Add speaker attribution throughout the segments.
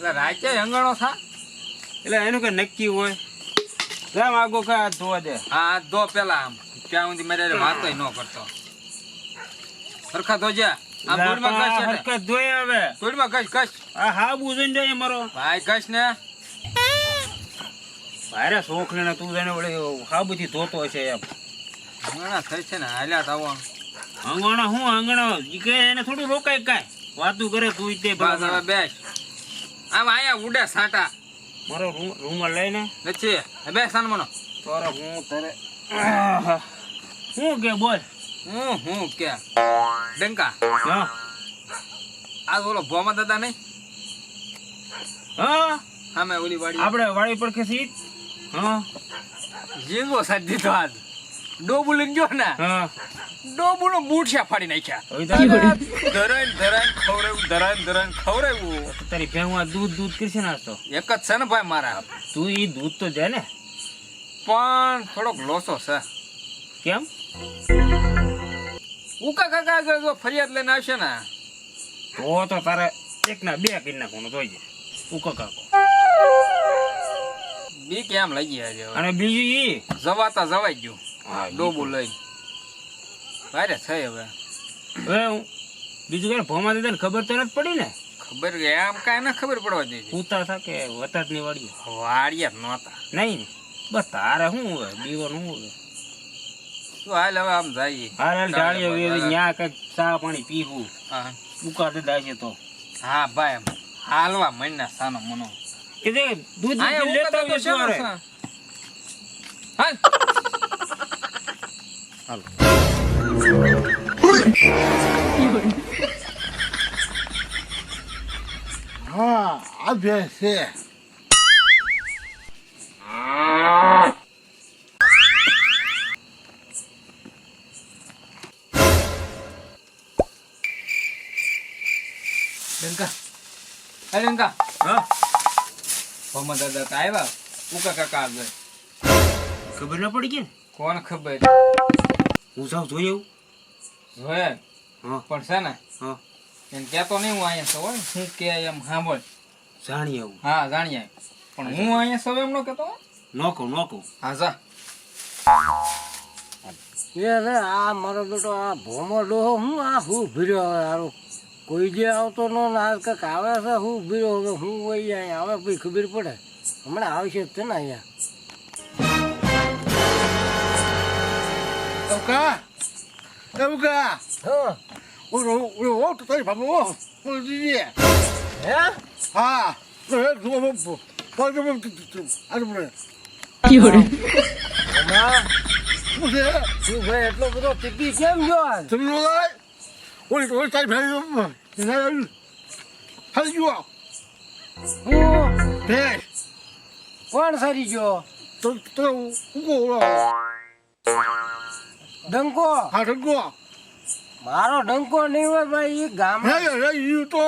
Speaker 1: એટલે રાતે હંગાણો થા.
Speaker 2: એટલે એનું કઈ નક્કી હોય? જામ આગો કા હાથ ધોવા દે?
Speaker 1: હા હાથ ધો પેલા આમ. ત્યાં સુધી મારે હારે ન કરતો. સરખા ધોજે. આમ ધૂળમાં.
Speaker 2: હરકત ધોઈ આવે
Speaker 1: ધૂળમાં
Speaker 2: આ હા જાય મારો.
Speaker 1: ભાઈ કશ ને.
Speaker 2: ભારે શોખ તું જાણે વળે હા બધી ધોતો છે એમ.
Speaker 1: હંગાણા થઈ છે ને હાલ્યા તાવો
Speaker 2: આંગણા હું આંગણા કે એને થોડું રોકાય કાય વાતું કરે તું તે
Speaker 1: બસ હવે બેસ. આમ આયા ઉડે સાટા.
Speaker 2: મારો રૂમ રૂમ લઈને
Speaker 1: નથી. બે બેસ આન મનો.
Speaker 2: તારે હું તારે હું કે બોલ?
Speaker 1: હું હું કે. ડંકા.
Speaker 2: હા.
Speaker 1: આ ઓલો ભોમા દાદા નહીં?
Speaker 2: હા.
Speaker 1: સામે ઓલી વાડી
Speaker 2: આપણે વાડી પર કે સીટ હા.
Speaker 1: જીવો સાથ તો આજ. ડોબુ લઈને જો ને
Speaker 2: હા.
Speaker 1: ડોબુ નો મૂઠિયા ફાડી નાખ્યા. ધરાય ધરાય ખવડાવ્યું ધરાઈને ધરાઈને ખવડાવ્યું.
Speaker 2: તારી ભેંવા દૂધ દૂધ કરશે ને તો
Speaker 1: એક જ છે ને ભાઈ મારા
Speaker 2: તું ઈ દૂધ તો જાય ને.
Speaker 1: પણ થોડોક લોસો છે.
Speaker 2: કેમ?
Speaker 1: ઉકા કાકા આગળ જો ફરિયાદ લઈને આવશે ને.
Speaker 2: તો તો તારે એક ના બે કરી નાખવાનું જોઈએ ઉકા કાકો.
Speaker 1: બી કેમ લઈ ગયા
Speaker 2: અને બીજું ઈ?
Speaker 1: જવાતા જવાઈ ગયું. ડોબુ લઈ થઈ હવે.
Speaker 2: હવે હું બીજું કઈ ભોમા દાદા ખબર તો નથી પડી ને?
Speaker 1: ખબર કે આમ કાંઈ ના ખબર પડવા દે
Speaker 2: ઉતા હતા કે વતાતની વાડી
Speaker 1: વાડિયા જ નહોતા.
Speaker 2: નહીં બસ તારે શું હવે? બીવાનું શું હવે?
Speaker 1: શું હાલ હવે આમ જઈએ?
Speaker 2: હાલ હાલ વેરી કંઈક ચા પાણી પીવું.
Speaker 1: હા.
Speaker 2: ઉકા દાદા છે તો.
Speaker 1: હા ભાઈ હાલવા મહિના સાનો મનો.
Speaker 2: કે દૂધ લેતા આવજો
Speaker 1: શેનો
Speaker 2: સવારે.
Speaker 1: છે? હાલ.
Speaker 3: હા આ ભેંસ છે.
Speaker 1: ડંકા અરે લંકા
Speaker 2: હા?
Speaker 1: ભમા દાદા તો આવ્યા. ઉકા કાકા આગળ.
Speaker 2: ખબર ન પડી કે
Speaker 1: કોણ ખબર?
Speaker 2: હું જાઉં જોઈ આવું.
Speaker 1: જોયે પણ છે ને
Speaker 2: હા.
Speaker 1: એમ કહેતો નહીં હું અહીંયા સૌ શું કે એમ સાંભળ.
Speaker 2: જાણી આવું.
Speaker 1: હા જાણીએ પણ હું અહીંયા સૌ એમ ન કહેતો ન
Speaker 2: કહું ન કહું.
Speaker 1: હા જા.
Speaker 3: એ રે આ મારો બેટો આ ભોમો ડોહો હું આ હું ભીર્યો હવે હારું? કોઈ જે આવતો ન ને આ કંઈક આવે છે હું ભીર્યો હવે? હું વહી જાય આવે પછી ખબર પડે? હમણાં આવશે જ તે ને અહીંયા.
Speaker 4: Euka! Euka!
Speaker 3: હા
Speaker 4: Ôi ôi ôi tôi phải mua. Ôi gì nhỉ?
Speaker 3: હે
Speaker 4: À, tôi hết rồi không. Tôi tôi tôi ăn rồi.
Speaker 3: ભોમા
Speaker 4: Ôi thế.
Speaker 3: તું ભાઈ એટલો બધો ટીપી કેમ ગયો આજ?
Speaker 4: Tôi mua đấy. Ôi tôi tay phải không. Thế này. Hay chưa?
Speaker 3: હું
Speaker 4: Thế.
Speaker 3: કોણ સરી ગયો
Speaker 4: Tôi tôi cũng ngủ rồi.
Speaker 3: ડંકો
Speaker 4: thằng cô.
Speaker 3: મારો ડંકો નહીં હોય ભાઈ ઈ ગામ
Speaker 4: yêu to.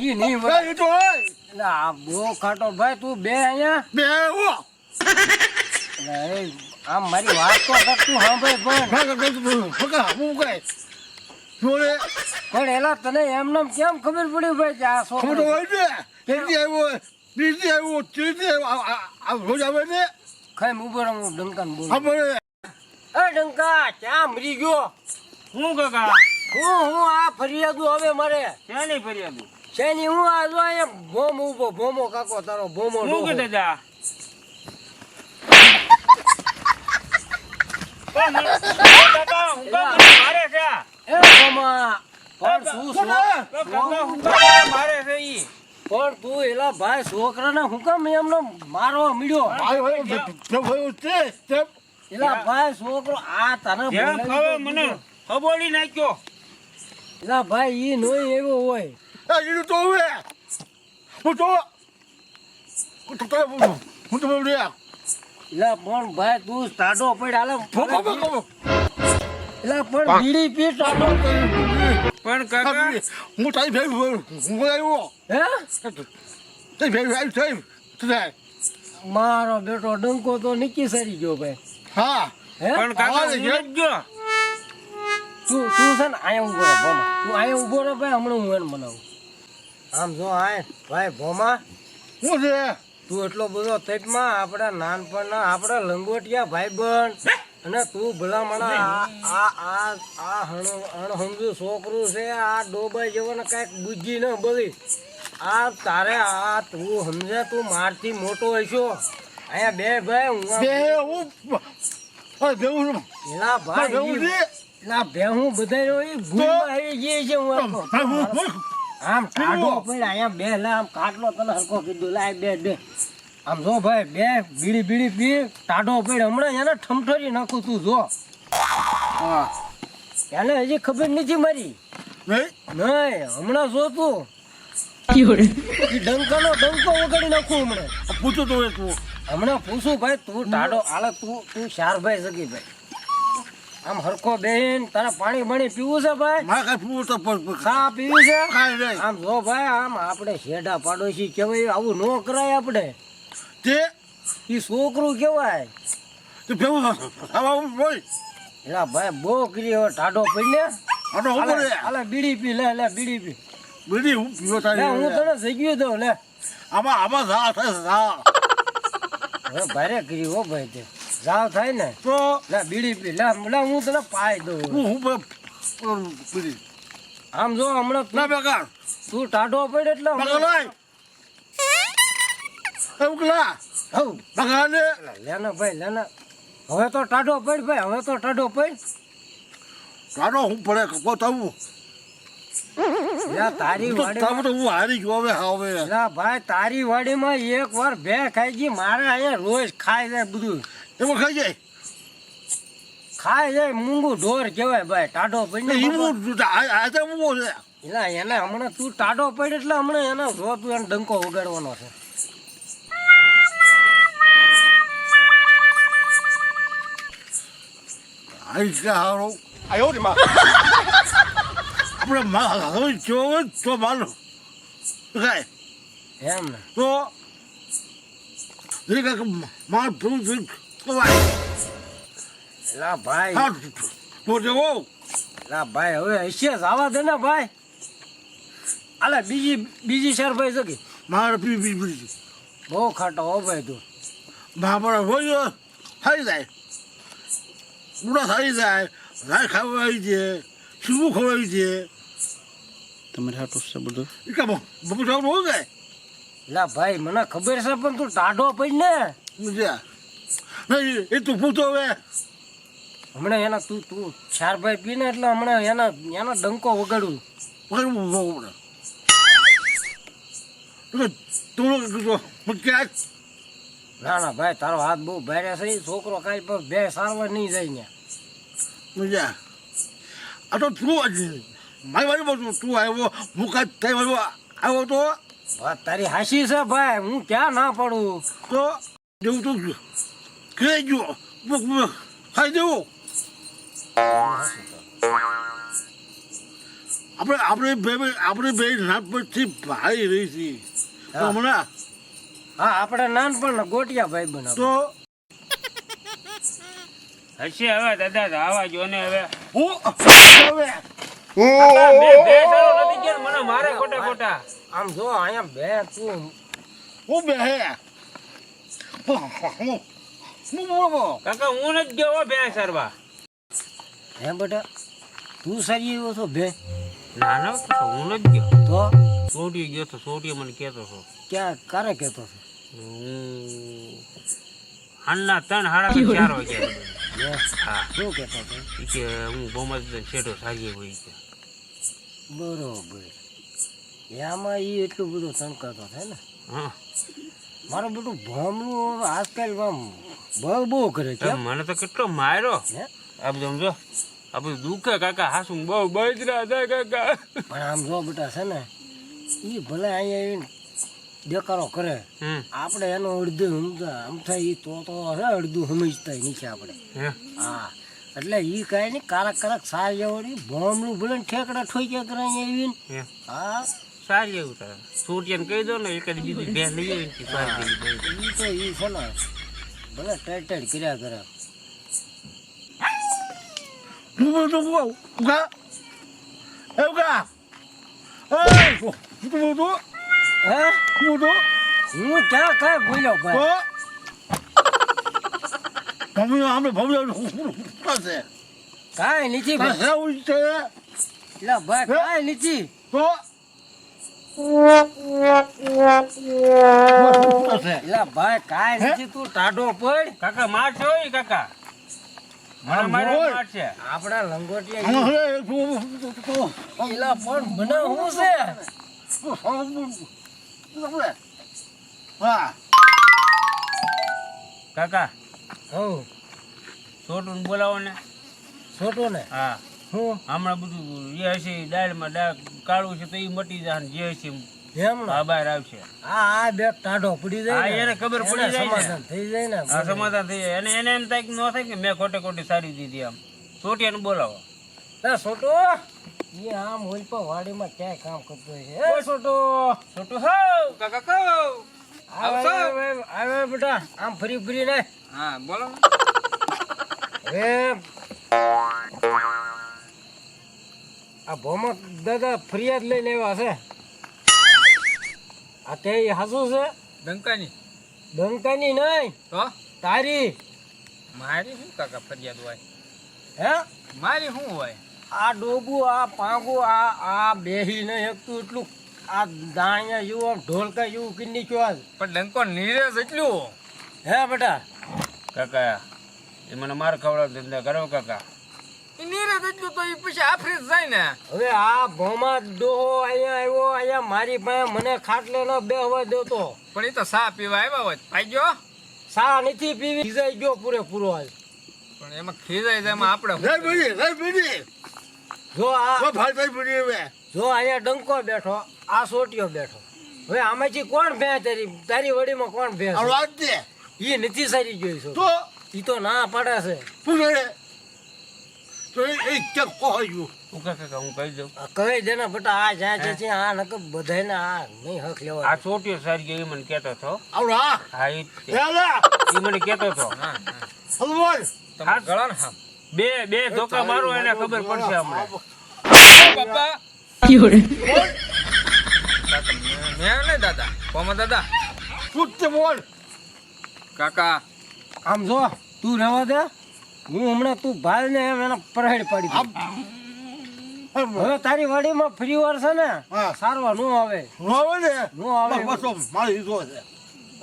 Speaker 3: ઈ નહીં હોય
Speaker 4: ơi.
Speaker 3: એટલે આ બહુ ખાટો ભાઈ તું બે અહીંયા. એટલે એ આમ મારી વાત તો
Speaker 4: Hai cái cái cái cái mua cái. Rồi đấy.
Speaker 3: પણ એલા તને એમને કેમ ખબર પડી ભાઈ કે આ છોકરો
Speaker 4: rồi đấy. Cái gì ơi. Đi đi ơi. Chứ đi à
Speaker 3: ખાઈ ઊભો રહો હું ડંકાને બોલું.
Speaker 4: Không
Speaker 3: એ ડંકા ચા મરી ગયો?
Speaker 2: હું કાકા
Speaker 3: હું હું આ ફરિયાદો હવે મારે.
Speaker 2: ક્યાં નહીં ફરિયાદ?
Speaker 3: શેની હું આ જો અહીંયા ભોમ ઊભો ભોમો કાકો તારો ભોમો
Speaker 2: શું
Speaker 3: ડોહો.
Speaker 2: કે દાદા કાકા હું કામ મારે છે.
Speaker 3: એ ભોમા પણ તું છો-
Speaker 2: કાકા હું કામ મારે છે ઈ.
Speaker 3: પણ તું એલા ભાઈ છોકરાને હું કામ એમનો મારવા મળ્યો. એલા ભાઈ છોકરો આ તને
Speaker 2: મને ખબોડી નાખ્યો.
Speaker 3: એલા ભાઈ ઈ નોય એવો હોય.
Speaker 4: À, તો tôi હું તો હું તો.
Speaker 3: એલા પણ ભાઈ તું ટાઢો
Speaker 4: પડ્યા.
Speaker 3: એલા પણ બીડી પી ટાઢો
Speaker 2: પણ કાકા
Speaker 4: હું તારી phải હું? આવ્યો
Speaker 3: હે
Speaker 4: Tay phải phải થઈ.
Speaker 3: મારો બેટો ડંકો તો નીચી સરી ગયો ભાઈ.
Speaker 4: હા.
Speaker 3: હે?
Speaker 2: પણ કાકા ગયો.
Speaker 3: તું તું છે ને આયા ઊભો રહે ભોમા. તું આયા ઊભો રહે ભાઈ હમણાં હું એને મનાવું. આમ જો આય ભાઈ ભોમા.
Speaker 4: શું છે?
Speaker 3: તું એટલો બધો તપમાં આપણા નાનપણના આપણા લંગોટિયા ભાઈબંધ. અને તું ભલામણા આ આ આ અણહમજુ છોકરું છે આ ડોબાઈ જવાને કાંઈક બુદ્ધિ ન બોલી આ તારે આ તું સમજે તું મારથી મોટો હશો. અહીંયા બે ભાઈ હું
Speaker 4: બે હું ઓય
Speaker 3: એલા ભાઈ
Speaker 4: છે.
Speaker 3: એલા બે હું બધા ભૂલમાં આવી ગઈ છે હું આખો.
Speaker 4: હા, હું- હું.
Speaker 3: આમ ટાઢો પડ્યા અહીંયા બે લે આમ કાટલો તને હરકો કીધું લાય બે બે. આમ જો ભાઈ બે બીડી બીડી પી ટાઢો પડ્યો હમણાં એને ઠમઠરી નાખું તું જો. હા. એને હજી ખબર નથી મારી.
Speaker 4: નહીં?
Speaker 3: હમણાં જો તું. ઈ ડંકાનો ડંકો વગાડી નાખું હમણાં.
Speaker 4: પૂછું તું તું.
Speaker 3: હમણાં પૂછું ભાઈ તું ટાઢો આલે તું તું ચાર ભાઈ સગી ભાઈ. આમ હરખો બેન તારે પાણી બાણી પીવું છે ભાઈ?
Speaker 4: તો
Speaker 3: પીવું છે? આમ જો ભાઈ આમ આપણે શેઢા પાડોશી કહેવાય આવું ન કરાય આપણે.
Speaker 4: તે?
Speaker 3: ઈ છોકરું કહેવાય
Speaker 4: તે ભેગું હોય.
Speaker 3: એલા ભાઈ બહુ કરી હવે ટાઢો પડીને
Speaker 4: હું
Speaker 3: હાલે
Speaker 4: કરે
Speaker 3: બીડી પી લે લે બીડી પી.
Speaker 4: બીડી હું પીવો
Speaker 3: લે હું તને જગ્યો દઉં લે.
Speaker 4: આમાં આમાં ઝા થાય ઝા
Speaker 3: હવે ભારે કરી હો ભાઈ તે. જાવ થાય ને?
Speaker 4: તો?
Speaker 3: લે બીડી પી લે લે હું તને પાઈ દઉં.
Speaker 4: હું હું બે- બીડી
Speaker 3: આમ જો હમણાં
Speaker 4: ના બેકાર
Speaker 3: તું ટાઢો પડે એટલે
Speaker 4: બેકાર
Speaker 3: હમણાં-
Speaker 4: લાય એવું કલા?
Speaker 3: હઉ
Speaker 4: બેકાર ને?
Speaker 3: લે ભાઈ લે ને હવે તો ટાઢો પડ ભાઈ હવે તો ટાઢો પડ.
Speaker 4: ટાઢો હું પડે
Speaker 3: લે તારી
Speaker 4: વાડી હું હારી ગયો હવે હવે.
Speaker 3: લા ભાઈ તારી વાડીમાં એક વાર બે ખાઈ ગઈ મારે અહીંયા રોજ ખાઈ જાય બધું.
Speaker 4: એમાં ખાઈ જાય?
Speaker 3: ખાઈ જાય મૂંગું ઢોર કહેવાય ભાઈ ટાઢો
Speaker 4: ને. હું આજે હું છે.
Speaker 3: એલા એને હમણાં તું ટાઢો પડ એટલે હમણાં એને જો તું એને ડંકો વગાડવાનો છે.
Speaker 4: હારી છે હારો આપણે મા હવે જોવે તો માનો કાંઈ
Speaker 3: એમ ને
Speaker 4: તો જે કાંઈક માર ભૂલ થઈ કવાય
Speaker 3: એલા ભાઈ
Speaker 4: હા તો જેવો
Speaker 3: એલા ભાઈ હવે હશે આવા દે ને ભાઈ આલે બીજી બીજી શેર ભાઈ જગી
Speaker 4: મારે પી પી પી
Speaker 3: બહુ ખાટો હો ભાઈ તું
Speaker 4: મારા હોય થઈ જાય પૂરા થઈ જાય રાય ખવાઈ છે શું ખવાઈ છે
Speaker 5: તમારે હાટું છે બધું
Speaker 4: એ બબુ સાહેબ હોય જાય
Speaker 3: એલા ભાઈ મને ખબર છે પણ તું ટાઢો પડ ને.
Speaker 4: સમજ્યા નહીં એ તું પૂછો હવે.
Speaker 3: હમણાં એના તું તું ચાર ભાઈ પીને એટલે હમણાં એના એના ડંકો વગાડું.
Speaker 4: કરવું હમણાં. તું કીધું ક્યાં
Speaker 3: ના ના ભાઈ તારો હાથ બહુ ભારે છે છોકરો કાંઈ પણ બે સારવાર નહીં જાય ને
Speaker 4: સમજ્યા આ તો તું જ મારી વાળી બધું તું આવ્યો હું કાંઈ થઈ વાળો આવ્યો તો?
Speaker 3: તારી હાસી છે ભાઈ હું ક્યાં ના પડું?
Speaker 4: તો? જેવું તું કહી ગયો? ખાઈ દેવું. આપણે આપણે બે આપણે બે નાનપણથી ભાઈ રહી છીએ. હમણાં
Speaker 3: હા આપણે નાનપણ ગોટિયા ભાઈ બના
Speaker 4: તો
Speaker 2: હશે હવે દાદા તો આવા જો ને હવે.
Speaker 4: હું હવે.
Speaker 2: બે નથી મને મારે ખોટા ખોટા.
Speaker 3: આમ જો અહીંયા બે તું.
Speaker 4: હું બે હે.
Speaker 2: કાકા હું નથી ગયો હો ભેંસ સરવા
Speaker 3: હે બેટા તું સારી એવો છો બે
Speaker 2: ના ના હું નથી ગયો.
Speaker 3: તો?
Speaker 2: સોટીએ ગયો તો સોટીએ મને કહેતો છો
Speaker 3: ક્યાં કારે કહેતો છો
Speaker 2: હાલના ત્રણ હાડા ચાર વાગ્યા હા.
Speaker 3: શું કહેતો હતો?
Speaker 2: કે હું ગોમત શેઠો સાજી હોય છે
Speaker 3: બરોબર. એમાં એ એટલું બધું તણકાતો થાય ને?
Speaker 2: હા.
Speaker 3: મારું બધું ભોમલું આજકાલ આમ બહુ બહુ કરે છે.
Speaker 2: મને તો કેટલો માર્યો.
Speaker 3: હે?
Speaker 2: આ બધું સમજો આ બધું દુખે કાકા હાસું બહુ બજરા હતા કાકા.
Speaker 3: પણ આમ જો બેટા છે ને એ ભલે અહીંયા આવીને દેકારો કરે.
Speaker 2: હમ.
Speaker 3: આપણે એનો અડધું સમજા આમ થાય એ તો તો હે અડધું સમજતા નીચે આપણે.
Speaker 2: હા.
Speaker 3: એટલે એ કાંઈ નહીં કારક કારક સાર જેવડી ભોમલું ભલે ને ઠેકડા ઠોક્યા કરે અહીંયા આવીને.
Speaker 2: હે.
Speaker 3: હા.
Speaker 2: સારી એવું તારે સોટિયાને કહી દો ને એકાદ બીજું બે લઈ આવી ને સારી
Speaker 3: એ તો એ છે ને ભલે ટાઈટ ટાઈટ કર્યા કરે.
Speaker 4: હું બોલું ઉગા. એવું શું બોલતો
Speaker 3: હે?
Speaker 4: બોલતો
Speaker 3: હું ક્યાં કાંઈ બોલ્યો ભાઈ?
Speaker 4: મમ્મી આમે ભવ્ય છે
Speaker 3: કાંઈ નથી ભાઈ.
Speaker 4: છે?
Speaker 3: એટલે ભાઈ કાંઈ નથી.
Speaker 4: તો
Speaker 3: એટલે ભાઈ કાંઈ નથી તું ટાઢો પડ.
Speaker 2: કાકા કાકા. મારે. મારશે
Speaker 3: આપણા લંગોટિયા એટલે પણ મને શું છે?
Speaker 4: હા
Speaker 2: કાકા.
Speaker 3: હઉ.
Speaker 2: છોટું બોલાવો ને
Speaker 3: છોટો ને?
Speaker 2: હા.
Speaker 3: હું?
Speaker 2: હમણાં બધું જે હશે દાળમાં દાળ કાળું છે તો એ મટી જાય ને જે હશે
Speaker 3: એમ. ને?
Speaker 2: આ બહાર આવશે.
Speaker 3: આ આ બે ટાઢો પડી જાય
Speaker 2: હા, એને ખબર પડી જાય.
Speaker 3: સમાધાન થઈ જાય ને.
Speaker 2: આ સમાધાન થઈ જાય. અને એને એમ થાય કે ન થાય કે મેં ખોટે ખોટી સારી દીધી આમ. ચોટિયાને બોલાવો.
Speaker 3: એ છોટો એ આમ હોય પર વાડીમાં ક્યાંય કામ કરતો છે. એ છોટો.
Speaker 2: છોટો હો.
Speaker 1: કાકા કહો.
Speaker 3: આવે
Speaker 1: આવશો?
Speaker 3: આવે, આવે બેટા. આમ ફરી ફરી રે
Speaker 1: હા બોલો.
Speaker 3: હવે આ ભોમો દાદા ફરિયાદ લઈ લેવા છે. આ તે હાસુ છે?
Speaker 1: ડંકાની.
Speaker 3: ડંકાની નહીં.
Speaker 1: તો?
Speaker 3: તારી.
Speaker 1: મારી શું કાકા ફરિયાદ હોય?
Speaker 3: હે?
Speaker 1: મારી શું હોય?
Speaker 3: આ ડોબું આ પાંગું આ આ બેહી નહીં શકતું એટલું આ દાણિયા જેવું ઢોલકા જેવું કિન્ની આજ
Speaker 1: પણ ડંકો નીરસ એટલું
Speaker 3: હે. બેટા?
Speaker 2: કાકા એ મને માર ખવડાવ ધંધા કરો કાકા.
Speaker 1: એ નીરસ એટલું તો એ પછી આફરી જ જાય ને.
Speaker 3: હવે આ ભોમા ડોહો અહીંયા આવ્યો અહીંયા મારી પાસે મને ખાટલે ન બેહવા દેતો
Speaker 1: પણ એ તો સા પીવા આવ્યા હોય પાઈ ગયો
Speaker 3: સા નથી પીવી ખીજાઈ ગયો પૂરેપૂરો આજ
Speaker 1: પણ એમાં ખીજાય જાય એમાં આપણે
Speaker 4: લઈ બીડી લઈ બીડી
Speaker 3: જો આ
Speaker 4: ભાલભાઈ ભાઈ લઈ હવે.
Speaker 3: જો અહીંયા ડંકો બેઠો આ સોટિયો બેઠો. હવે આમાંથી કોણ ભે તારી તારી વડીમાં કોણ ભે
Speaker 4: આ વાત દે
Speaker 3: એ નથી સારી જોઈ છો.
Speaker 4: તો
Speaker 3: ઈ તો ના પાડે છે.
Speaker 4: શું કરે તો એ એ ક્યાંક પહોંચી
Speaker 2: હું કાકા હું કહી દઉં.
Speaker 3: આ કહી દે ને બેટા આ જાય છે આ નકર બધાને આ નહીં હક
Speaker 2: આ ચોટીઓ સારી ગયો એ મને કહેતો હતો.
Speaker 4: આવડા. હા
Speaker 2: એ એ મને કહેતો હતો.
Speaker 4: હલવાન
Speaker 1: તમે ગળો ને હા
Speaker 2: બે બે ધોકા મારો એને ખબર પડશે હમણાં.
Speaker 1: પપ્પા કાકા મેં- મેં દાદા. કોમા દાદા?
Speaker 4: પૂછતે બોલ.
Speaker 1: કાકા.
Speaker 3: આમ જો તું રહેવા દે. હું હમણાં તું ભાલ ને એના પરહેડ પાડી દઉં. હવે તારી વાડીમાં ફ્રી વાર છે ને
Speaker 4: હા.
Speaker 3: સારવા નો આવે.
Speaker 4: નો આવે ને?
Speaker 3: નો આવે
Speaker 4: બસો મારી દીધો છે.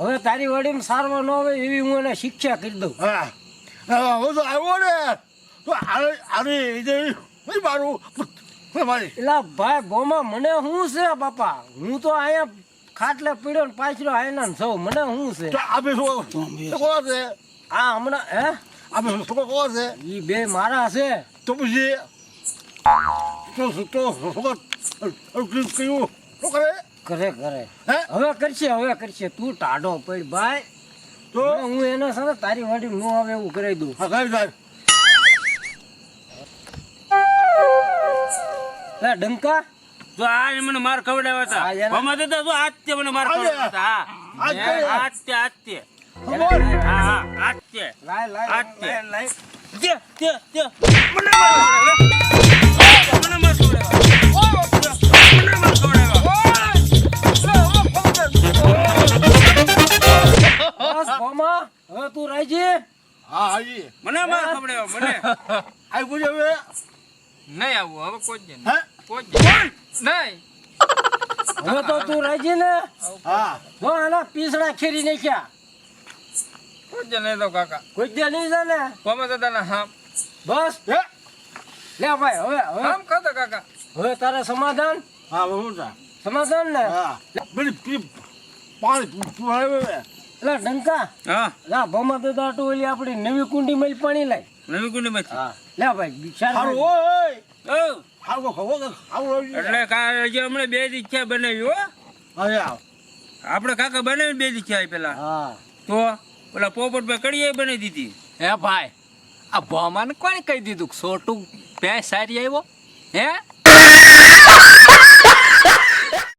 Speaker 3: હવે તારી વાડીમાં સારવા નો આવે એવી હું એને શિક્ષા કરી દઉં.
Speaker 4: હા. હા, હું આવ્યો ને આરે એ મારું
Speaker 3: એલા ભાઈ બોમાં મને શું છે બાપા? હું તો અહીંયા ખાટલે પીડ્યો ને પાછળ આયના ને સૌ. મને શું છે?
Speaker 4: તો આપે શું કોણ છે.
Speaker 3: આ હમણાં હે?
Speaker 4: આપે શું કોણ છે?
Speaker 3: એ બે મારા છે.
Speaker 4: તો પછી તો કયું શું કરે?
Speaker 3: કરે કરે.
Speaker 4: હે?
Speaker 3: હવે કરશે હવે કરશે. તું ટાઢો પડ ભાઈ.
Speaker 4: તો?
Speaker 3: હું એના સાથે તારી વાડી નો આવે એવું કરાવી દઉં.
Speaker 4: હા જાય
Speaker 3: લે ડંકા?
Speaker 2: તો આ મને માર ખવડાવ્યા હતા.
Speaker 3: હા,
Speaker 2: મમ્મા દાદા તો આજ તે મને માર? ખવડાવ્યા હતા.
Speaker 4: આજ
Speaker 2: હા.
Speaker 4: તે?
Speaker 2: આજ તે આજ તે
Speaker 4: બોલ
Speaker 2: હા હા આજ તે
Speaker 3: લાય લાય લાય, લાય.
Speaker 2: તે તે તે મને માર મને
Speaker 3: તું રાજી?
Speaker 4: હા હાજી
Speaker 2: મને માર ખવડાવ્યા મને.
Speaker 4: આઈ પૂછે હવે.
Speaker 1: નહીં આવું હવે કોઈ જ નહીં કોઈ જ નહીં
Speaker 3: હવે તો તું રહેજે ને
Speaker 4: હા
Speaker 3: જો આના પીસડા ખેરી નાખ્યા
Speaker 1: કોઈ જ નહીં તો કાકા
Speaker 3: કોઈ જ નહીં જાને
Speaker 1: દાદા ને હા
Speaker 3: બસ લે ભાઈ હવે હવે
Speaker 1: આમ તો કાકા
Speaker 3: હવે તારે સમાધાન
Speaker 4: હા હું તા
Speaker 3: સમાધાન ને
Speaker 4: હા બધી પી પાણી
Speaker 3: એટલે ડંકા
Speaker 2: હા
Speaker 3: લા ભમા તો ટોલી આપણી નવી કુંડી માં પાણી લાય
Speaker 2: એટલે કા હજી હમણાં બે દી ચા બનાવી હો. આપણે કાકા બનાવી બે દી ચા પેલા.
Speaker 3: હા.
Speaker 2: તો પેલા પોપટ ભાઈ કડીએ બનાવી દીધી.
Speaker 1: હે ભાઈ આ ભમાને કોણે કહી દીધું છોટું સોટું ભેંસ સારી આવ્યો? હે?